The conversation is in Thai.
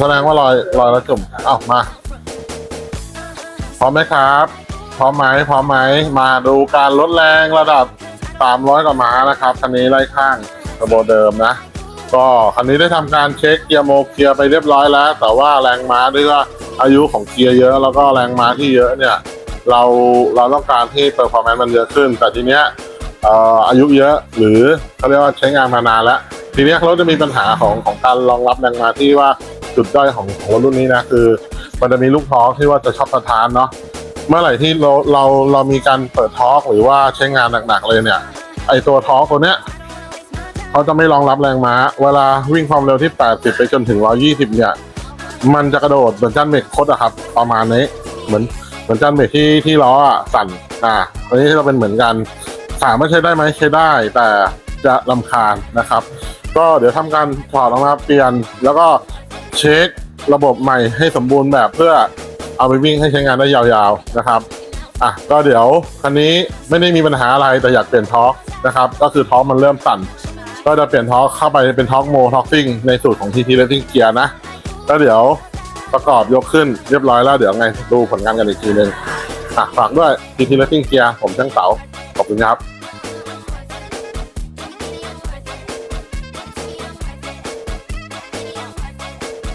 แสดงว่ารอยรอยแล้วจุ่มเอ้ามา พร้อมไหมครับ พร้อมไหมพร้อมไหมมาดูการลดแรงระดับ 300กว่าม้านะครับคันนี้ไล่ข้างกระโบเดิมนะ ก็คันนี้ได้ทำการเช็คเกียร์โมเกียร์ไปเรียบร้อยแล้ว แต่ว่าแรงม้าด้วยว่าอายุของเกียร์เยอะแล้วก็แรงม้าที่เยอะเนี่ยเราเราต้องการที่เปอร์ฟอร์แมนซ์มันเยอะขึ้น แต่ทีเนี้ยอายุเยอะหรือเขาเรียกว่าใช้งานมานานแล้ว ทีเนี้ยเขาจะมีปัญหาของของการรองรับแรงม้าที่ว่า จุดด้อยของของรถรุ่นนี้นะคือ มันจะมีลูกท้อที่ว่าจะชอบสะท้านเนาะเมื่อไหร่ที่เราเราเรามีการเปิดท้อหรือว่าใช้งานหนักๆเลยเนี่ย ไอตัวท้อตัวเนี้ยเขาจะไม่รองรับแรงม้า เวลาวิ่งความเร็วที่ 80 ไปจนถึง 120 เนี่ย มันจะกระโดดเหมือนจันเมกคดอะครับ ประมาณนี้เหมือนเหมือนจันเมกที่ที่ล้ออะสั่นอ่าตัวนี้จะเป็นเหมือนกันถามว่าใช้ได้ไหมใช้ได้ แต่จะลำคาญนะครับ ก็เดี๋ยวทำการถอดออกมาเปลี่ยน แล้วก็ เช็คระบบใหม่ให้สมบูรณ์แบบเพื่อเอาไปวิ่งให้ใช้งานได้ยาวๆนะครับอะก็เดี๋ยวคันนี้ไม่ได้มีปัญหาอะไรแต่อยากเปลี่ยนท็อกนะครับ ก็คือท็อกมันเริ่มสั่น ก็จะเปลี่ยนท็อกเข้าไปเป็นท็อกโมท็อร์ซิ่งในสูตรของ TT Racing Gear นะแล้วเดี๋ยวประกอบยกขึ้นเรียบร้อยแล้วเดี๋ยวไงดูผลงานกันอีกทีนึงอะฝากด้วย TT Racing Gear ผมช่างเต๋าขอบคุณครับ